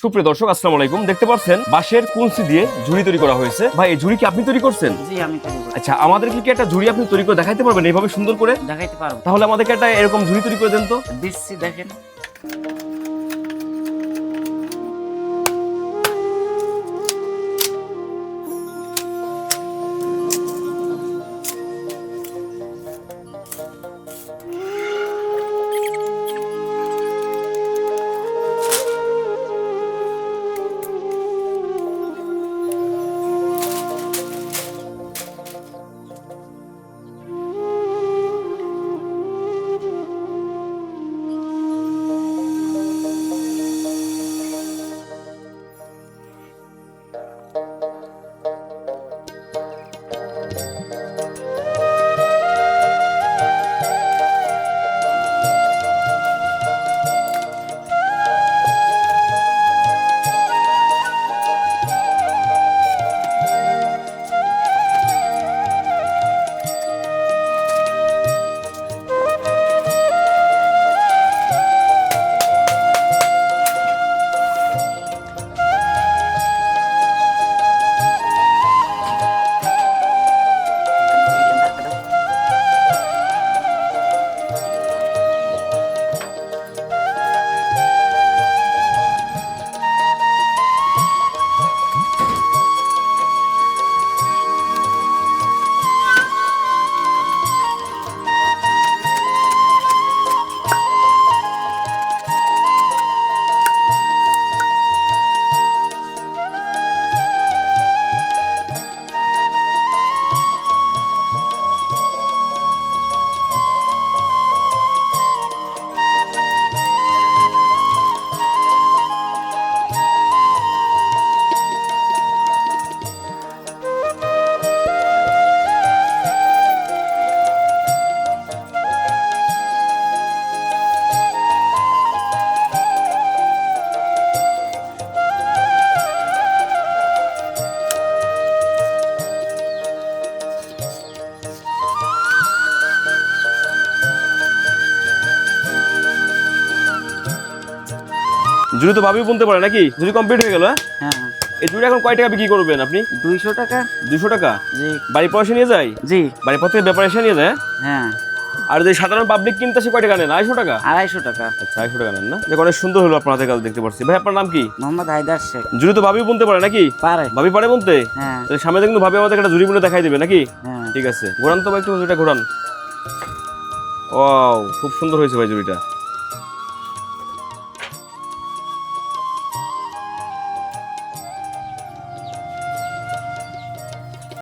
সুপ্রিয় দর্শক আসসালাম আলাইকুম। দেখতে পাচ্ছেন বাঁশের কুঞ্চি দিয়ে ঝুড়ি তৈরি করা হয়েছে। ভাই এই ঝুড়ি কি আপনি তৈরি করছেন? জি আমি তৈরি করি আচ্ছা আমাদেরকে কি একটা ঝুড়ি আপনি তৈরি করে দেখাইতে পারবেন? এইভাবে সুন্দর করে? দেখাইতে পারব। তাহলে আমাদেরকে একটা এরকম ঝুড়ি তৈরি করে দেন তো। দিচ্ছি দেখেন। ঝুড়ি তো ভাবি বুনতে পারে নাকি? ঝুড়ি কমপ্লিট হয়ে গেল হ্যাঁ? হ্যাঁ হ্যাঁ। এই ঝুড়ি এখন কয় টাকা বিক্রি করবেন আপনি? দুইশো টাকা। দুশো টাকা? জি। বাড়ি পয়সা নিয়ে যায়? জি। বাড়ির পর থেকে ব্যাপারে এসে নিয়ে যায় হ্যাঁ? হ্যাঁ। আর যদি সাধারণ পাবলিক কিনতে আসে কয় টাকা নেন? আড়াইশো টাকা? আড়াইশো টাকা। আচ্ছা আড়াইশো টাকা নেন না? দেখ অনেক সুন্দর হলো আপনার হাতে কাজ দেখতে পাচ্ছি। ভাই আপনার নাম কি? মোহাম্মদ হায়দার শেখ। ঝুড়ি তো ভাবি বুনতে পারে নাকি? পারে। ভাবি পারে বুনতে? হ্যাঁ। তাহলে সামনে কিন্তু ভাবি আমাদের একটা জুড়ি বুনে দেখাই দেবে নাকি? হ্যাঁ। ঠিক আছে। ঘোরান তো ভাই একটু ঝুড়িটা ঘোরান। ও খুব সুন্দর হয়েছে ভাই ঝুড়িটা